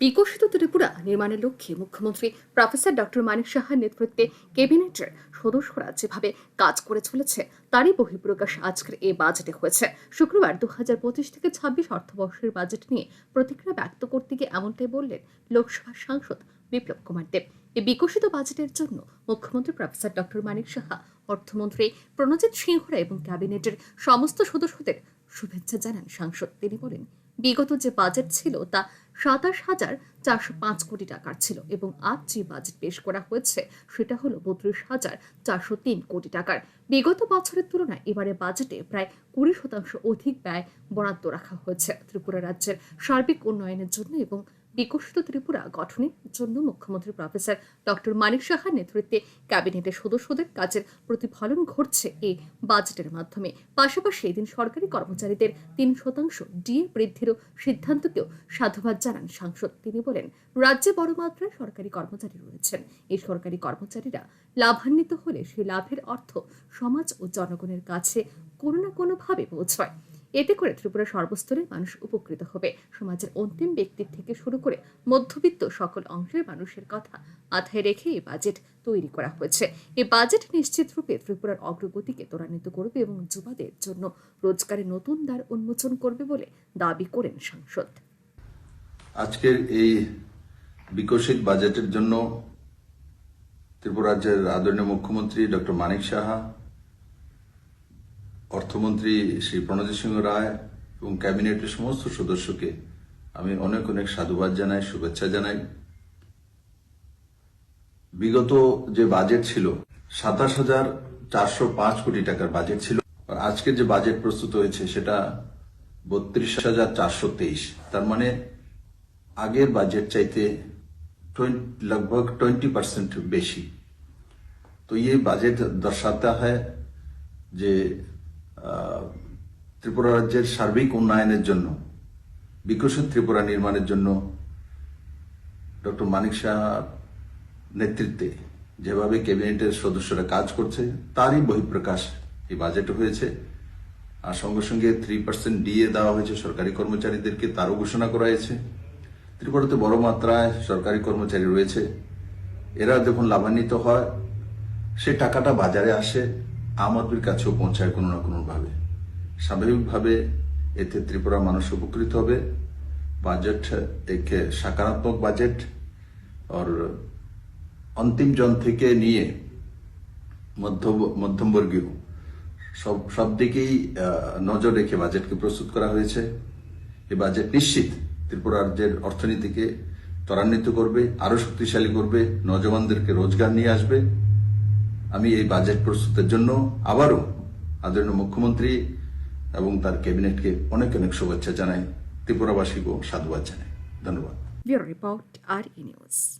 বিকশিত ত্রিপুরা নির্মাণের লক্ষ্যে মুখ্যমন্ত্রী প্রফেসর ডক্টর মানিক সাহার নেতৃত্বে ক্যাবিনেটের সদস্যরা যেভাবে কাজ করে চলেছে, তারই বহিঃপ্রকাশ আজকের এই বাজেটে হয়েছে। শুক্রবার দু হাজার পঁচিশ থেকে ছাব্বিশ অর্থবর্ষের বাজেট নিয়ে প্রতিক্রিয়া ব্যক্ত করতে গিয়ে এমনটাই বললেন লোকসভার সাংসদ বিপ্লব কুমার দেব। এই বিকশিত বাজেটের জন্য মুখ্যমন্ত্রী প্রফেসর ডক্টর মানিক সাহা, অর্থমন্ত্রী প্রণজিৎ সিংহরা এবং ক্যাবিনেটের সমস্ত সদস্যদের শুভেচ্ছা জানান সাংসদ। তিনি বলেন, বিগত যে বাজেট ছিল তা সাতাশ হাজার চারশো পাঁচ কোটি টাকার ছিল এবং আজ যে বাজেট পেশ করা হয়েছে, সেটা হলো বত্রিশ হাজার চারশো তিন কোটি টাকার। বিগত বছরের তুলনায় এবারে বাজেটে প্রায় কুড়ি শতাংশ অধিক ব্যয় বরাদ্দ রাখা হয়েছে ত্রিপুরা রাজ্যের সার্বিক উন্নয়নের জন্য এবং বিকশিত ত্রিপুরা গঠনের জন্য মুখ্যমন্ত্রী প্রফেসর ডক্টর মানিক সাহার নেতৃত্বে ক্যাবিনেটের সদস্যদের কাজের প্রতিফলন ঘটছে এই বাজেটের মাধ্যমে। পাশাপাশি এদিন সরকারি কর্মচারীদের তিন শতাংশ ডিএ বৃদ্ধিরও সিদ্ধান্তকেও সাধুবাদ জানান সাংসদ। তিনি বলেন, রাজ্যে বড় মাত্রায় সরকারি কর্মচারী রয়েছেন। এই সরকারি কর্মচারীরা লাভান্বিত হলে সেই লাভের অর্থ সমাজ ও জনগণের কাছে কোনো না কোনোভাবে পৌঁছয়। এতে করে ত্রিপুরা সর্বস্তরের মানুষ উপকৃত হবে। সমাজের অন্তিম ব্যক্তির থেকে শুরু করে মধ্যবিত্ত সকল অংশের মানুষের কথা মাথায় রেখে এই বাজেট তৈরি করা হয়েছে। এই বাজেট নিশ্চিত রূপে ত্রিপুরার অগ্রগতিকে ত্বরান্বিত করবে এবং যুবাদের জন্য রোজগারের নতুন দ্বার উন্মোচন করবে বলে দাবি করেন সাংসদ। আজকের এই বিকশিত বাজেটের জন্য ত্রিপুরা রাজ্যের আদরণীয় মুখ্যমন্ত্রী ডক্টর মানিক সাহা অর্থমন্ত্রী শ্রী প্রণজিৎ সিংহ রায় এবং ক্যাবিনেটের সমস্ত সদস্যকে আমি অনেক অনেক সাধুবাদ জানাই শুভেচ্ছা জানাই বিগত যে বাজেট ছিল সাতাশ হাজার চারশো পাঁচ কোটি টাকার বাজেট ছিল আর আজকের যে বাজেট প্রস্তুত হয়েছে সেটা বত্রিশ হাজার চারশো তেইশ তার মানে আগের বাজেট চাইতে लगभग ट्वेंटी परसेंट বেশি तो ये बजट दर्शाता है যে আহ, ত্রিপুরা রাজ্যের সার্বিক উন্নয়নের জন্য, বিকশিত ত্রিপুরা নির্মাণের জন্য ডক্টর মানিক শাহ নেতৃত্বে যেভাবে ক্যাবিনেটের সদস্যরা কাজ করছে, তারই বহিঃপ্রকাশ এই বাজেটে হয়েছে। আর সঙ্গে সঙ্গে থ্রি পার্সেন্ট ডিএ দেওয়া হয়েছে সরকারি কর্মচারীদেরকে, তারও ঘোষণা করা হয়েছে। ত্রিপুরাতে বড় মাত্রায় সরকারি কর্মচারী রয়েছে। এরা যখন লাভান্বিত হয়, সে টাকাটা বাজারে আসে। আম আদমির কাছেও পৌঁছায় কোনো না কোনোভাবে। স্বাভাবিকভাবে এতে ত্রিপুরা মানুষ উপকৃত হবে। বাজেট, এক সকারাত্মক বাজেট और অন্তিম জন থেকে নিয়ে মধ্য, মধ্যমবর্গীয় সব সব দিকেই নজর রেখে বাজেটকে প্রস্তুত করা হয়েছে। এই বাজেট নিশ্চিত ত্রিপুরা রাজ্যের অর্থনীতিকে ত্বরান্বিত করবে আরও শক্তিশালী করবে, নজওয়ানদেরকে রোজগার নিয়ে আসবে। আমি এই বাজেট প্রস্তুতের জন্য আবারও আদরণীয় মুখ্যমন্ত্রী এবং তার ক্যাবিনেটকে অনেক অনেক শুভেচ্ছা জানাই ত্রিপুরাবাসীকেও সাধুবাদ জানাই। ধন্যবাদ। রিপোর্ট আর নিউজ।